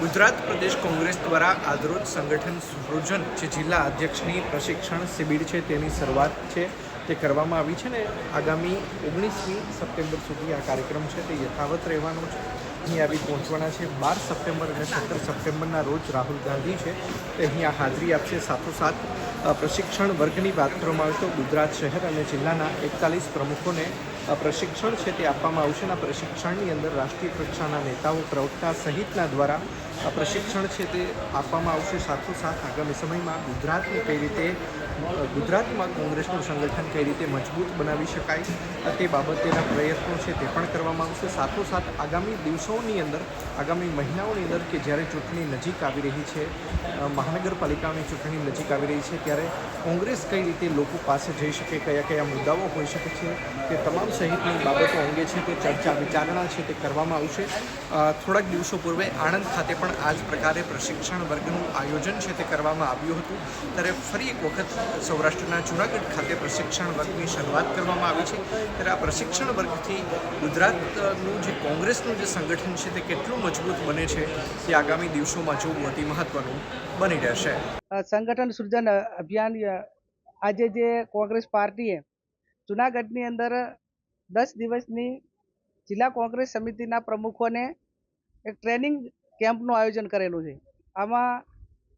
ગુજરાત પ્રદેશ કોંગ્રેસ દ્વારા આજરોજ સંગઠન સુરોજન જે જિલ્લા અધ્યક્ષની પ્રશિક્ષણ શિબિર છે, તેની શરૂઆત છે, તે કરવામાં આવી છે ને આગામી ઓગણીસમી સપ્ટેમ્બર સુધી આ કાર્યક્રમ છે, તે યથાવત રહેવાનો છે. અહીં આવી પહોંચવાના છે બાર સપ્ટેમ્બર અને સત્તર સપ્ટેમ્બરના રોજ રાહુલ ગાંધી છે, તે અહીંયા હાજરી આપશે. સાથોસાથ પ્રશિક્ષણ વર્ગની વાત કરવામાં આવે તો ગુજરાત શહેર અને જિલ્લાના એકતાલીસ પ્રમુખોને પ્રશિક્ષણ છે તે આપવામાં આવશે. અને પ્રશિક્ષણની અંદર રાષ્ટ્રીય કક્ષાના નેતાઓ, પ્રવક્તા સહિતના દ્વારા પ્રશિક્ષણ છે તે આપવામાં આવશે સાથોસાથ આગામી સમયમાં ગુજરાતને કઈ રીતે, ગુજરાતમાં કોંગ્રેસનું સંગઠન કઈ રીતે મજબૂત બનાવી શકાય તે બાબતેના પ્રયત્નો છે તે પણ કરવામાં આવશે. સાથોસાથ આગામી દિવસોની અંદર, આગામી મહિનાઓની અંદર કે જ્યારે ચૂંટણી નજીક આવી રહી છે મહાનગરપાલિકાની ચૂંટણી નજીક આવી રહી છે, ત્યારે કોંગ્રેસ કઈ રીતે લોકો પાસે જઈ શકે, કયા કયા મુદ્દાઓ હોઈ શકે છે, તે તમામ સહિતની બાબતો અંગે છે તે ચર્ચા વિચારણા છે તે કરવામાં આવશે. થોડાક દિવસો પૂર્વે આણંદ ખાતે પણ આ જ પ્રકારે પ્રશિક્ષણ વર્ગનું આયોજન છે તે કરવામાં આવ્યું હતું. ત્યારે ફરી એક વખત સૌરાષ્ટ્રના જૂનાગઢ ખાતે પ્રશિક્ષણ વર્ગની શરૂઆત કરવામાં આવી છે. ત્યારે આ પ્રશિક્ષણ વર્ગથી ગુજરાતનું જે કોંગ્રેસનું જે સંગઠન છે તે કેટલું મજબૂત બને છે તે આગામી દિવસોમાં જોવું અતિ મહત્વનું બની રહેશે. સંગઠન સૃજન અભિયાન આજે જે કોંગ્રેસ પાર્ટીએ જુનાગઢની અંદર દસ દિવસની જિલ્લા કોંગ્રેસ સમિતિના પ્રમુખોને એક ટ્રેનિંગ કેમ્પનું આયોજન કરેલું છે. આમાં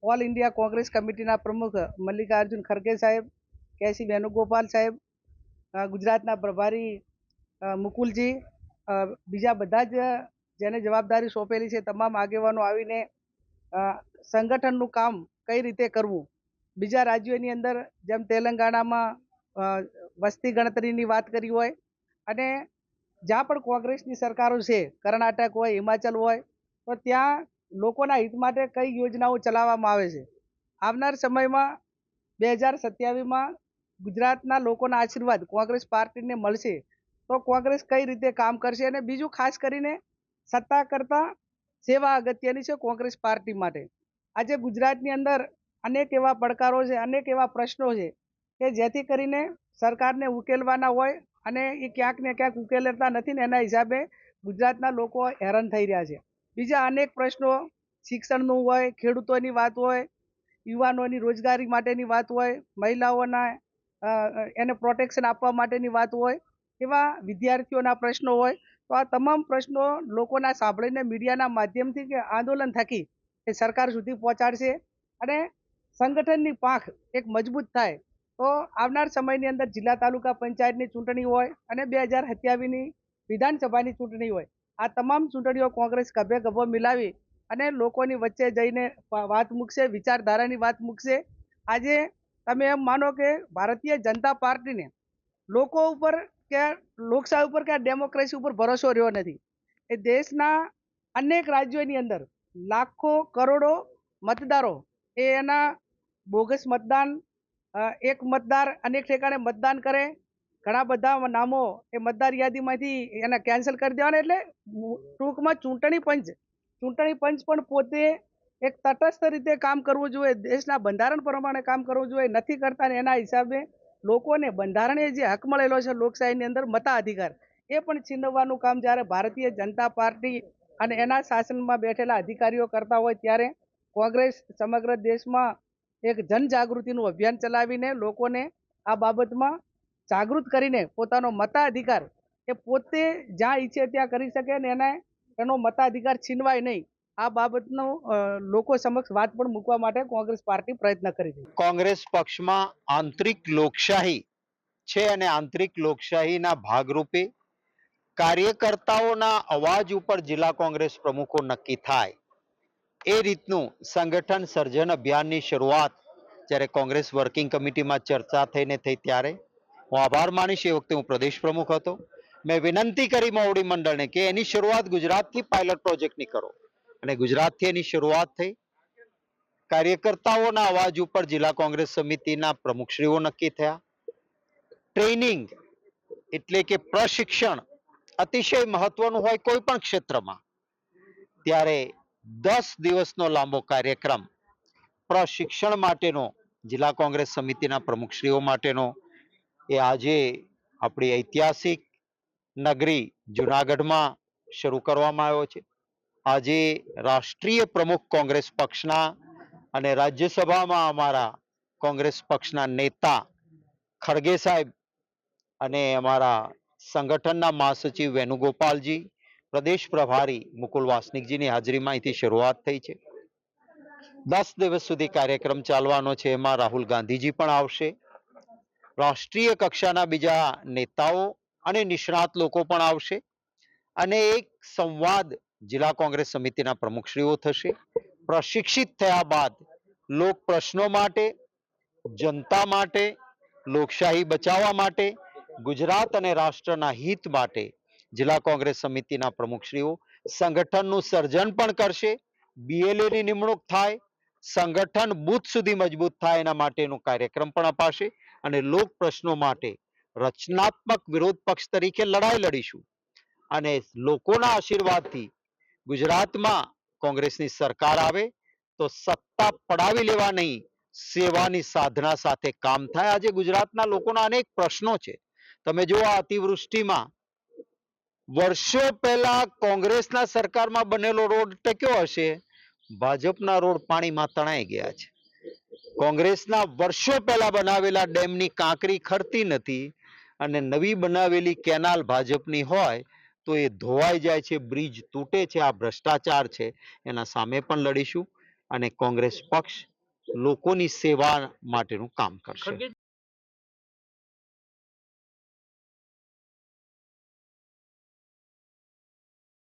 ઓલ ઇન્ડિયા કોંગ્રેસ કમિટીના પ્રમુખ મલ્લિકાર્જુન ખરગે સાહેબ, કેસી વેણુગોપાલ સાહેબ ગુજરાતના પ્રભારી મુકુલજી બીજા બધા જ જેને જવાબદારી સોંપેલી છે, તમામ આગેવાનો આવીને સંગઠનનું કામ કઈ રીતે કરવું? બીજા રાજ્યોની અંદર જેમ તેલંગાણામાં વસ્તી ગણતરીની વાત કરી હોય અને જ્યાં પણ કોંગ્રેસની સરકારો છે, કર્ણાટક હોય, હિમાચલ હોય તો ત્યાં લોકોના હિત માટે કઈ યોજનાઓ ચલાવવામાં આવે છે? આવનાર સમયમાં બે હજાર સત્યાવીસમાં ગુજરાતના લોકોના આશીર્વાદ કોંગ્રેસ પાર્ટીને મળશે, તો કોંગ્રેસ કઈ રીતે કામ કરશે અને બીજું ખાસ કરીને સત્તા કરતાં સેવા અગત્યની છે કોંગ્રેસ પાર્ટી માટે. આજે ગુજરાતની અંદર અનેક એવા પડકારો છે, અનેક એવા પ્રશ્નો છે કે જેથી કરીને સરકારને ઉકેલવાના હોય અને એ ક્યાંક ને ક્યાંક ઉકેલતા નથી ને એના હિસાબે ગુજરાતના લોકો હેરાન થઈ રહ્યા છે. બીજા અનેક પ્રશ્નો, શિક્ષણનું હોય, ખેડૂતોની વાત હોય, યુવાનોની રોજગારી માટેની વાત હોય, મહિલાઓના એને પ્રોટેક્શન આપવા માટેની વાત હોય, એવા વિદ્યાર્થીઓના પ્રશ્નો હોય, તો આ તમામ પ્રશ્નો લોકોના સાંભળીને મીડિયાના માધ્યમથી કે આંદોલન થકી એ સરકાર સુધી પહોંચાડશે અને સંગઠનની પાંખ એક મજબૂત થાય, તો આવનાર સમયની અંદર જિલ્લા તાલુકા પંચાયતની ચૂંટણી હોય અને બે હજાર સત્યાવીસની વિધાનસભાની ચૂંટણી હોય આ તમામ ચૂંટણીઓ કોંગ્રેસ ગભે ગભો મિલાવી અને લોકોની વચ્ચે જઈને વાત મૂકશે, વિચારધારાની વાત મૂકશે. આજે તમે એમ માનો કે ભારતીય જનતા પાર્ટીને લોકો ઉપર કે લોકશાહી ઉપર કે ડેમોક્રેસી ઉપર ભરોસો રહ્યો નથી. એ દેશના અનેક રાજ્યોની અંદર લાખો, કરોડો મતદારો એ એના બોગસ મતદાન એક મતદાર અનેક ઠેકાણે મતદાન કરે ઘણા બધા નામો એ મતદાર યાદીમાંથી એને કેન્સલ કરી દેવાના એટલે ટૂંકમાં ચૂંટણી પંચ ચૂંટણી પંચ પણ પોતે એક તટસ્થ રીતે કામ કરવું જોઈએ, દેશના બંધારણ પ્રમાણે કામ કરવું જોઈએ, નથી કરતા ને એના હિસાબે લોકોને બંધારણે જે હક મળેલો છે લોકશાહીની અંદર મતાધિકાર, એ પણ છીનવવાનું કામ જ્યારે ભારતીય જનતા પાર્ટી અને એના શાસનમાં બેઠેલા અધિકારીઓ કરતા હોય ત્યારે કોંગ્રેસ સમગ્ર દેશમાં એક જનજાગૃતિનું અભિયાન ચલાવીને લોકોને આ બાબતમાં જાગૃત કરીને પોતાનો મતાધિકાર એ પોતે જ્યાં ઈચ્છે ત્યાં કરી શકે ને એને એનો મતાધિકાર છીનવાય નહીં. આ બાબતનો લોકો સમક્ષ વાત પણ મૂકવા માટે કોંગ્રેસ પાર્ટી પ્રયત્ન કરી છે. કોંગ્રેસ પક્ષમાં આંતરિક લોકશાહી છે અને આંતરિક લોકશાહીના ભાગરૂપે કાર્યકર્તાઓના અવાજ ઉપર જિલ્લા કોંગ્રેસ પ્રમુખો નક્કી થાય. એ રીતનું સંગઠન સર્જન અભિયાનની શરૂઆત જ્યારે કોંગ્રેસ વર્કિંગ કમિટીમાં ચર્ચા થઈને થઈ ત્યારે હું આભાર માનીશ. એ વખતે હું પ્રદેશ પ્રમુખ હતો. મેં વિનંતી કરી મોવડી મંડળને કે એની શરૂઆત ગુજરાતથી પાયલટ પ્રોજેક્ટની કરો. અને ગુજરાતથી એની શરૂઆત થઈ. કાર્યકર્તાઓના અવાજ ઉપર જિલ્લા કોંગ્રેસ સમિતિના પ્રમુખશ્રીઓ નક્કી થયા. ટ્રેનિંગ એટલે કે પ્રશિક્ષણ અતિશય મહત્વનું હોય કોઈ પણ ક્ષેત્રમાં. ત્યારે દસ દિવસનો લાંબો કાર્યક્રમ પ્રશિક્ષણ માટેનો જિલ્લા કોંગ્રેસ સમિતિના પ્રમુખશ્રીઓ માટેનો એ આજે આપણી ઐતિહાસિક નગરી જુનાગઢમાં શરૂ કરવામાં આવ્યો છે. આજે રાષ્ટ્રીય પ્રમુખ કોંગ્રેસ પક્ષના અને રાજ્યસભામાં અમારા કોંગ્રેસ પક્ષના નેતા ખડગે સાહેબ અને અમારા સંગઠનના મહાસચિવ વેણુગોપાલજી, પ્રદેશ પ્રભારી મુકુલ વાસનિકજીની હાજરીમાં અહીંથી શરૂઆત થઈ છે. દસ દિવસ સુધી કાર્યક્રમ ચાલવાનો છે. એમાં રાહુલ ગાંધીજી પણ આવશે. રાષ્ટ્રીય કક્ષાના બીજા નેતાઓ અને નિષ્ણાત લોકો પણ આવશે અને એક સંવાદ જિલ્લા કોંગ્રેસ સમિતિના પ્રમુખશ્રીઓ થશે. પ્રશિક્ષિત થયા બાદ લોક પ્રશ્નો માટે, જનતા માટે, લોકશાહી બચાવવા માટે, ગુજરાત અને રાષ્ટ્રના હિત માટે જિલ્લા કોંગ્રેસ સમિતિના પ્રમુખશ્રીઓ સંગઠનનું સર્જન પણ કરશે. બીએલએની નિમણૂક થાય, સંગઠન બુથ સુધી મજબૂત થાય એના માટેનો કાર્યક્રમ પણ અપાશે. અને લોક પ્રશ્નો માટે રચનાત્મક વિરોધ પક્ષ તરીકે લડાઈ લડીશું. અને લોકોના આશીર્વાદથી ગુજરાતમાં કોંગ્રેસની સરકાર આવે તો સત્તા પડાવી લેવા નહીં, સેવાની સાધના સાથે કામ થાય. આજે ગુજરાતના લોકોના અનેક પ્રશ્નો છે. તમે જો આ અતિવૃષ્ટિમાં વર્ષો પહેલા કોંગ્રેસના સરકારમાં બનેલો રોડ ટક્યો હશે, ભાજપના રોડ પાણીમાં તણાઈ ગયા છે. કોંગ્રેસના વર્ષો પહેલા બનાવેલા ડેમની કાંકરી ખરતી નથી અને નવી બનાવેલી કેનાલ ભાજપની હોય તો એ ધોવાઈ જાય છે, બ્રિજ તૂટે છે, આ ભ્રષ્ટાચાર છે. એના સામે પણ લડીશું અને કોંગ્રેસ પક્ષ લોકોની સેવા માટેનું કામ કરશે.